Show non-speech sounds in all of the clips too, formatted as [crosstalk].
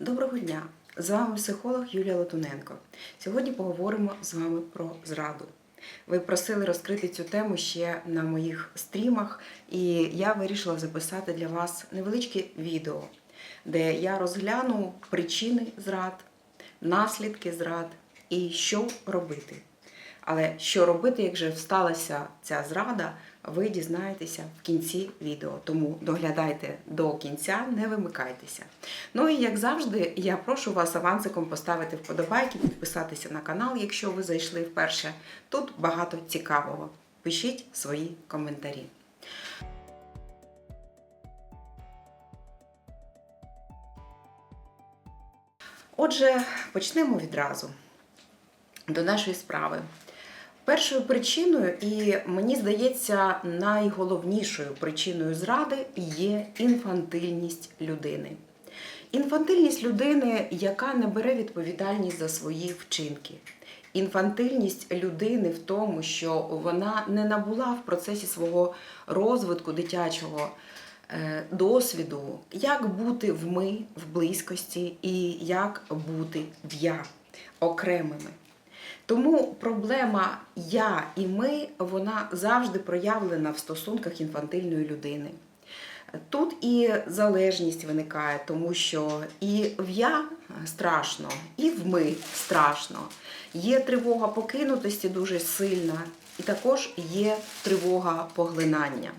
Доброго дня! З вами психолог Юлія Латуненко. Сьогодні поговоримо з вами про зраду. Ви просили розкрити цю тему ще на моїх стрімах, і я вирішила записати для вас невеличке відео, де я розгляну причини зрад, наслідки зрад і що робити. Але що робити, як же сталася ця зрада, ви дізнаєтеся в кінці відео. Тому доглядайте до кінця, не вимикайтеся. Ну і як завжди, я прошу вас авансиком поставити вподобайки, підписатися на канал, якщо ви зайшли вперше. Тут багато цікавого. Пишіть свої коментарі. Отже, почнемо відразу до нашої справи. Першою причиною, і мені здається, найголовнішою причиною зради є інфантильність людини. Інфантильність людини, яка не бере відповідальність за свої вчинки. Інфантильність людини в тому, що вона не набула в процесі свого розвитку дитячого е, досвіду, як бути в ми в близькості і як бути в я окремими. Тому проблема я і ми вона завжди проявлена в стосунках інфантильної людини. Тут і залежність виникає, тому що і в я страшно, і в ми страшно. Є тривога покинутості дуже сильна, і також є тривога поглинання.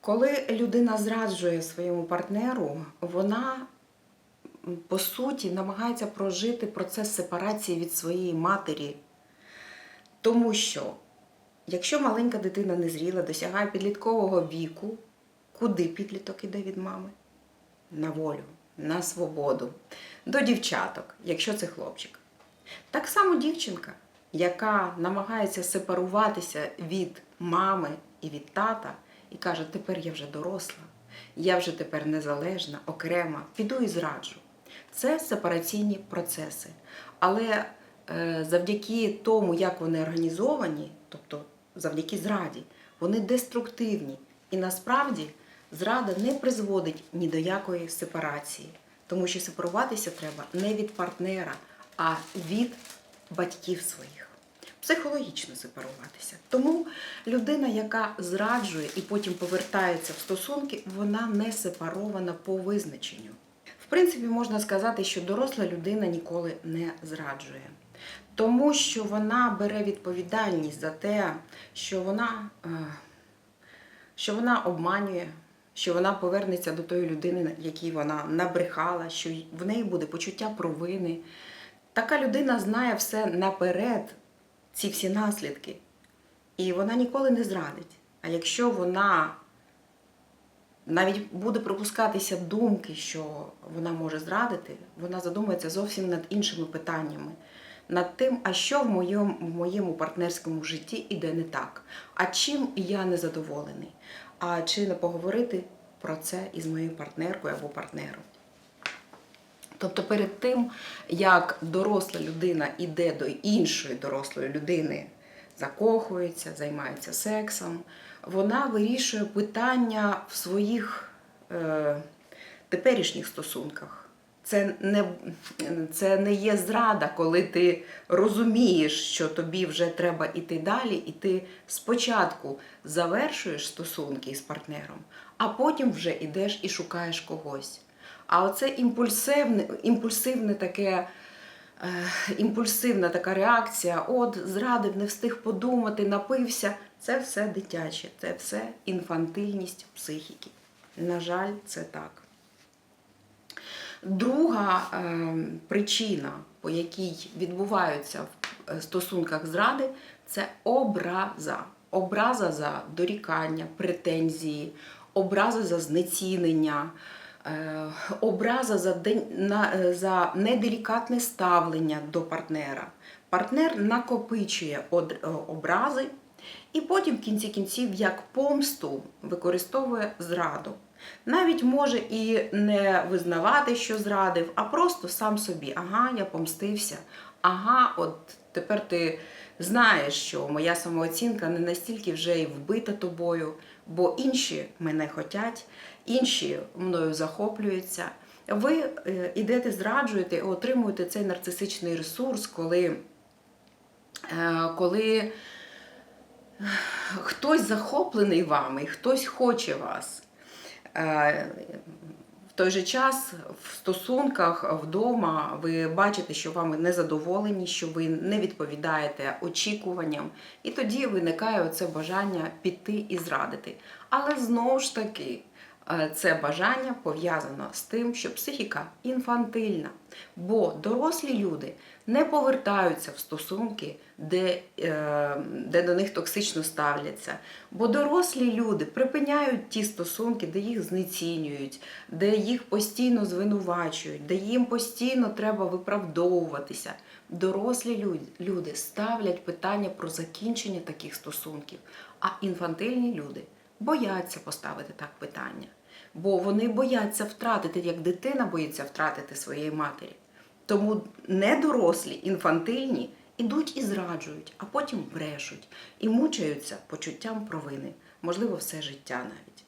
Коли людина зраджує своєму партнеру, вона по суті намагається прожити процес сепарації від своєї матері. Тому що, якщо маленька дитина незріла, досягає підліткового віку, куди підліток іде від мами? На волю, на свободу, до дівчаток, якщо це хлопчик. Так само дівчинка, яка намагається сепаруватися від мами і від тата, і каже, тепер я вже доросла, я вже тепер незалежна, окрема, піду і зраджу. Це сепараційні процеси. Але завдяки тому, як вони організовані, тобто завдяки зраді, вони деструктивні. І насправді зрада не призводить ні до якої сепарації, тому що сепаруватися треба не від партнера, а від батьків своїх. Психологічно сепаруватися. Тому людина, яка зраджує і потім повертається в стосунки, вона не сепарована по визначенню. В принципі, можна сказати, що доросла людина ніколи не зраджує, тому що вона бере відповідальність за те, що вона, е, що вона обманює, що вона повернеться до тої людини, якій вона набрехала, що в неї буде почуття провини. Така людина знає все наперед, ці всі наслідки, і вона ніколи не зрадить. А якщо вона навіть буде припускатися думки, що вона може зрадити, вона задумається зовсім над іншими питаннями, над тим, а що в моєму, в моєму партнерському житті іде не так, а чим я не задоволений, а чи не поговорити про це із моєю партнеркою або партнером. Тобто перед тим, як доросла людина йде до іншої дорослої людини, закохується, займається сексом, вона вирішує питання в своїх е, теперішніх стосунках. Це не, це не є зрада, коли ти розумієш, що тобі вже треба йти далі, і ти спочатку завершуєш стосунки з партнером, а потім вже йдеш і шукаєш когось. А оце імпульсивне, імпульсивне таке, е, імпульсивна така реакція, от зрадив, не встиг подумати, напився. Це все дитяче, це все інфантильність психіки. На жаль, це так. Друга е, причина, по якій відбуваються в е, стосунках зради, це образа. Образа за дорікання, претензії, образа за знецінення, е, образа за, е, за неделікатне ставлення до партнера. Партнер накопичує образи і потім в кінці кінців як помсту використовує зраду. Навіть може і не визнавати, що зрадив, а просто сам собі, ага, я помстився, ага, от тепер ти знаєш, що моя самооцінка не настільки вже і вбита тобою, бо інші мене хотять, інші мною захоплюються. ви е, ідете, зраджуєте і отримуєте цей нарцисичний ресурс, коли, е, коли хтось захоплений вами, хтось хоче вас. Е, В той же час в стосунках вдома ви бачите, що вами не задоволені, що ви не відповідаєте очікуванням, і тоді виникає оце бажання піти і зрадити. Але знову ж таки, е, це бажання пов'язано з тим, що психіка інфантильна, бо дорослі люди не повертаються в стосунки, де, е, де до них токсично ставляться. Бо дорослі люди припиняють ті стосунки, де їх знецінюють, де їх постійно звинувачують, де їм постійно треба виправдовуватися. Дорослі люди, ставлять питання про закінчення таких стосунків, а інфантильні люди бояться поставити так питання. Бо вони бояться втратити, як дитина боїться втратити своєї матері. Тому недорослі, інфантильні ідуть і зраджують, а потім брешуть і мучаються почуттям провини, можливо, все життя навіть.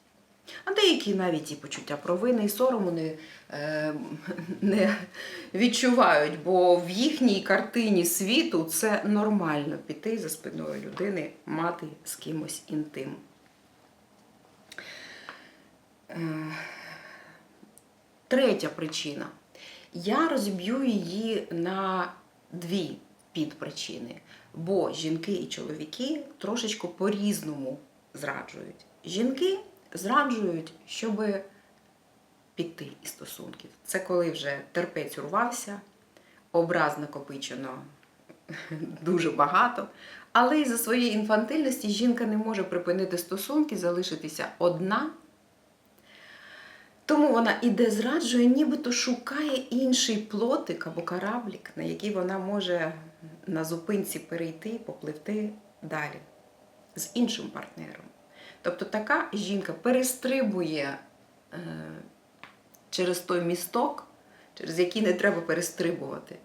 А деякі навіть і почуття провини, і сорому не, е, [laughs] не відчувають, бо в їхній картині світу це нормально піти за спиною людини, мати з кимось інтим. Е, Третя причина. Я розіб'ю її на дві підпричини, бо жінки і чоловіки трошечки по-різному зраджують. Жінки зраджують, щоб піти із стосунків. Це коли вже терпець урвався, образ накопичено [laughs] дуже багато. Але із-за своєї інфантильності жінка не може припинити стосунки, залишитися одна. Тому вона іде зраджує, нібито шукає інший плотик або кораблік, на який вона може на зупинці перейти, попливти далі з іншим партнером. Тобто така жінка перестрибує е, через той місток, через який не треба перестрибувати.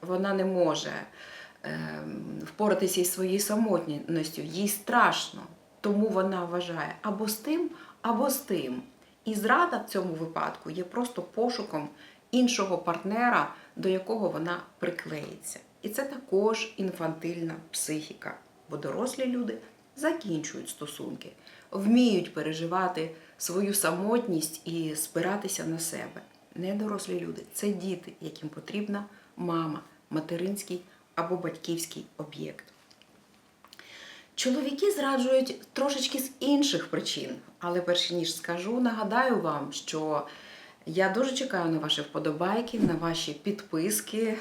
Вона не може е, впоратися із своєю самотністю, їй страшно. Тому вона вважає або з тим, або з тим. І зрада в цьому випадку є просто пошуком іншого партнера, до якого вона приклеїться. І це також інфантильна психіка, бо дорослі люди закінчують стосунки, вміють переживати свою самотність і спиратися на себе. Недорослі люди це діти, яким потрібна мама, материнський або батьківський об'єкт. Чоловіки зраджують трошечки з інших причин, але перш ніж скажу, нагадаю вам, що я дуже чекаю на ваші вподобайки, на ваші підписки.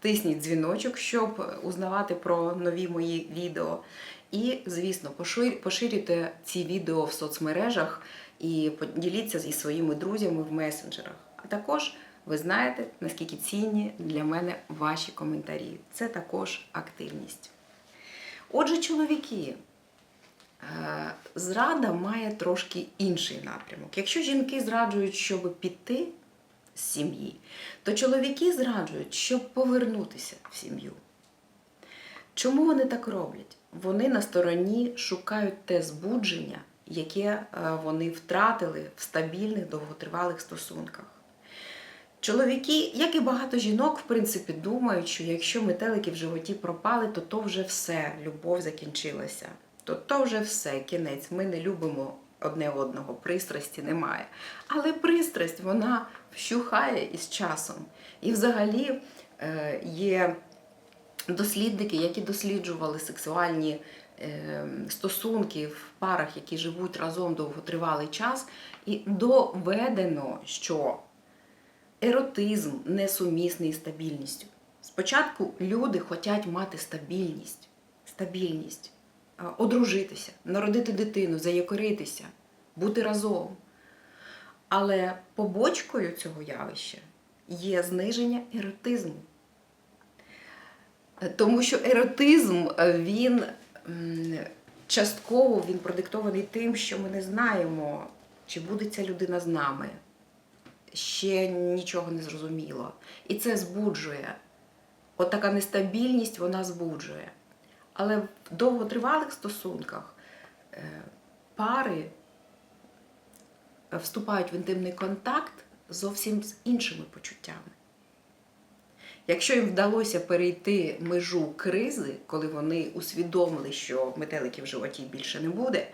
Тисніть дзвіночок, щоб узнавати про нові мої відео. І, звісно, поширюйте ці відео в соцмережах і поділіться зі своїми друзями в месенджерах. А також ви знаєте, наскільки цінні для мене ваші коментарі. Це також активність. Отже, чоловіки, зрада має трошки інший напрямок. Якщо жінки зраджують, щоб піти з сім'ї, то чоловіки зраджують, щоб повернутися в сім'ю. Чому вони так роблять? Вони на стороні шукають те збудження, яке е, вони втратили в стабільних довготривалих стосунках. Чоловіки, як і багато жінок, в принципі, думають, що якщо метелики в животі пропали, то то вже все, любов закінчилася. То то вже все, кінець. Ми не любимо одне одного, пристрасті немає. Але пристрасть вона вщухає із часом. І взагалі е, є дослідники, які досліджували сексуальні е, стосунки в парах, які живуть разом довготривалий час, і доведено, що еротизм несумісний з стабільністю. Спочатку люди хочуть мати стабільність, стабільність, одружитися, народити дитину, заякоритися, бути разом. Але побочкою цього явища є зниження еротизму. Тому що еротизм е, він частково він продиктований тим, що ми не знаємо, чи буде ця людина з нами. Ще нічого не зрозуміло. І це збуджує. От нестабільність вона збуджує. Але в довготривалих стосунках е, пари вступають в інтимний контакт зовсім з іншими почуттями. Якщо їм вдалося перейти межу кризи, коли вони усвідомили, що метеликів в животі більше не буде,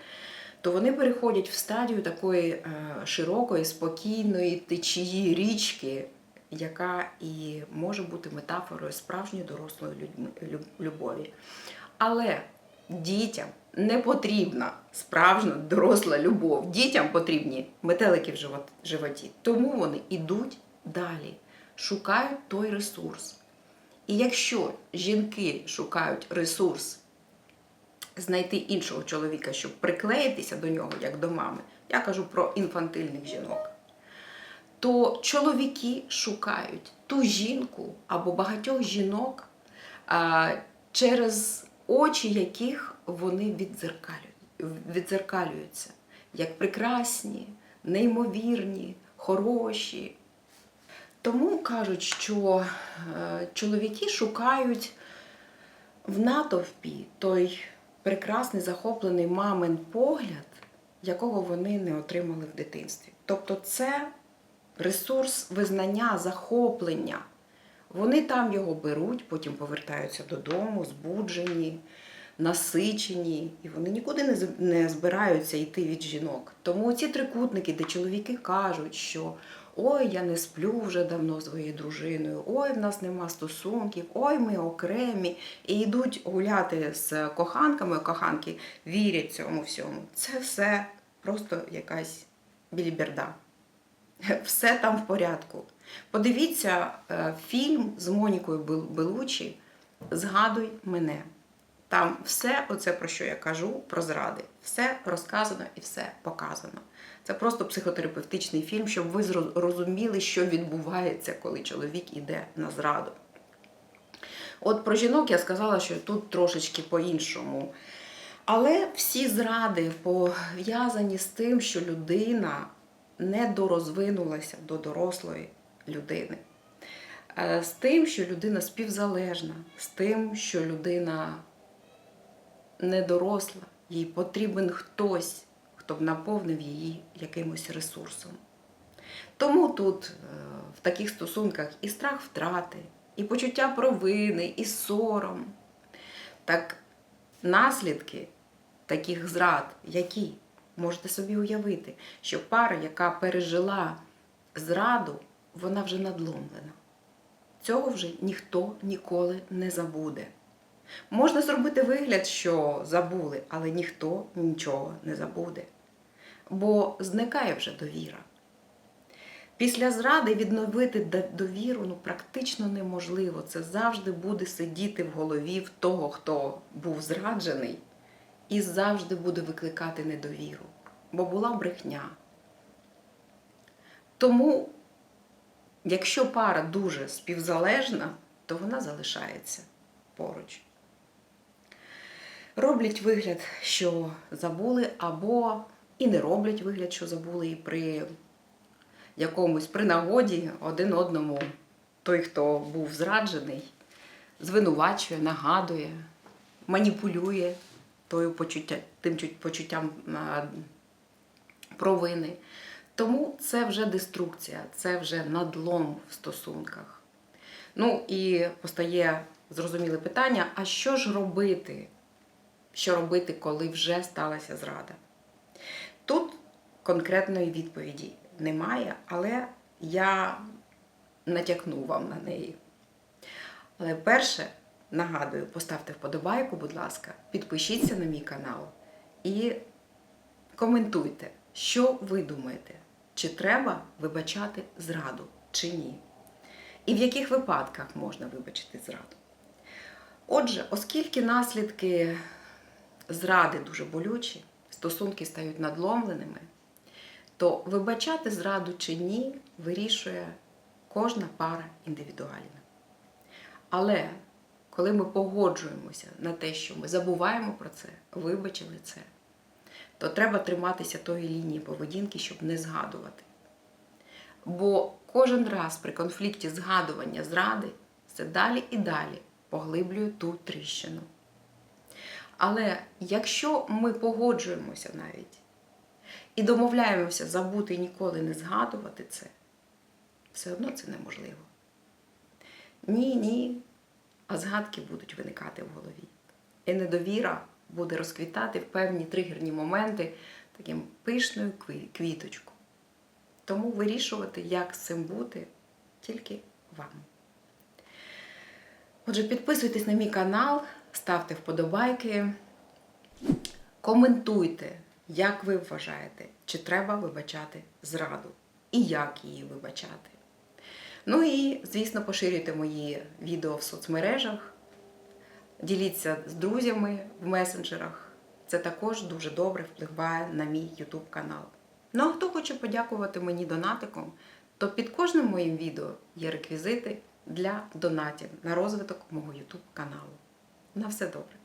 то вони переходять в стадію такої е, широкої, спокійної течії річки, яка і може бути метафорою справжньої дорослої любові. Але дітям не потрібна справжня доросла любов. Дітям потрібні метелики в животі. Тому вони йдуть далі, шукають той ресурс. І якщо жінки шукають ресурс знайти іншого чоловіка, щоб приклеїтися до нього, як до мами, я кажу про інфантильних жінок, то чоловіки шукають ту жінку або багатьох жінок, через очі яких вони віддзеркалюються, як прекрасні, неймовірні, хороші. Тому кажуть, що е, чоловіки шукають в натовпі той прекрасний захоплений мамин погляд, якого вони не отримали в дитинстві. Тобто це ресурс визнання, захоплення. Вони там його беруть, потім повертаються додому, збуджені, насичені, і вони нікуди не збираються йти від жінок. Тому ці трикутники, де чоловіки кажуть, що ой, я не сплю вже давно своєю дружиною, ой, в нас нема стосунків, ой, ми окремі, і йдуть гуляти з коханками, коханки вірять цьому всьому. Це все просто якась біліберда. Все там в порядку. Подивіться е, фільм з Монікою Белучі Згадуй мене. Там все, оце про що я кажу, про зради, все розказано і все показано. Це просто психотерапевтичний фільм, щоб ви зро- розуміли, що відбувається, коли чоловік іде на зраду. От про жінок я сказала, що тут трошечки по-іншому. Але всі зради пов'язані з тим, що людина не дорозвинулася до дорослої людини. Е, З тим, що людина співзалежна, з тим, що людина не доросла, їй потрібен хтось, хто б наповнив її якимось ресурсом. Тому тут е, в таких стосунках і страх втрати, і почуття провини, і сором. Так наслідки таких зрад, які можете собі уявити, що пара, яка пережила зраду, вона вже надломлена. Цього вже ніхто ніколи не забуде. Можна зробити вигляд, що забули, але ніхто нічого не забуде. Бо зникає вже довіра. Після зради відновити довіру ну, практично неможливо. Це завжди буде сидіти в голові в того, хто був зраджений, і завжди буде викликати недовіру, бо була брехня. Тому, якщо пара дуже співзалежна, то вона залишається поруч. Роблять вигляд, що забули, або і не роблять вигляд, що забули, і при якомусь при нагоді один одному той, хто був зраджений, звинувачує, нагадує, маніпулює тою почуття, тим почуттям провини. Тому це вже деструкція, це вже надлом в стосунках. Ну і постає зрозуміле питання: а що ж робити? Що робити, коли вже сталася зрада? Тут конкретної відповіді немає, але я натякну вам на неї. Але перше, нагадую, поставте вподобайку, будь ласка, підпишіться на мій канал і коментуйте, що ви думаєте, чи треба вибачати зраду, чи ні. І в яких випадках можна вибачити зраду. Отже, оскільки наслідки зради дуже болючі, стосунки стають надломленими, то вибачати зраду чи ні вирішує кожна пара індивідуально. Але коли ми погоджуємося на те, що ми забуваємо про це, вибачили це, то треба триматися тої лінії поведінки, щоб не згадувати. Бо кожен раз при конфлікті згадування зради це далі і далі поглиблює ту тріщину. Але якщо ми погоджуємося навіть і домовляємося забути і ніколи не згадувати це, все одно це неможливо. Ні, ні, а згадки будуть виникати в голові. І недовіра буде розквітати в певні тригерні моменти таким пишною кві- квіточку. Тому вирішувати, як з цим бути, тільки вам. Отже, підписуйтесь на мій канал, ставте вподобайки, коментуйте, як ви вважаєте, чи треба вибачати зраду і як її вибачати. Ну і, звісно, поширюйте мої відео в соцмережах, діліться з друзями в месенджерах. Це також дуже добре впливає на мій YouTube канал. Ну а хто хоче подякувати мені донатиком, то під кожним моїм відео є реквізити для донатів на розвиток мого YouTube каналу. На все добре!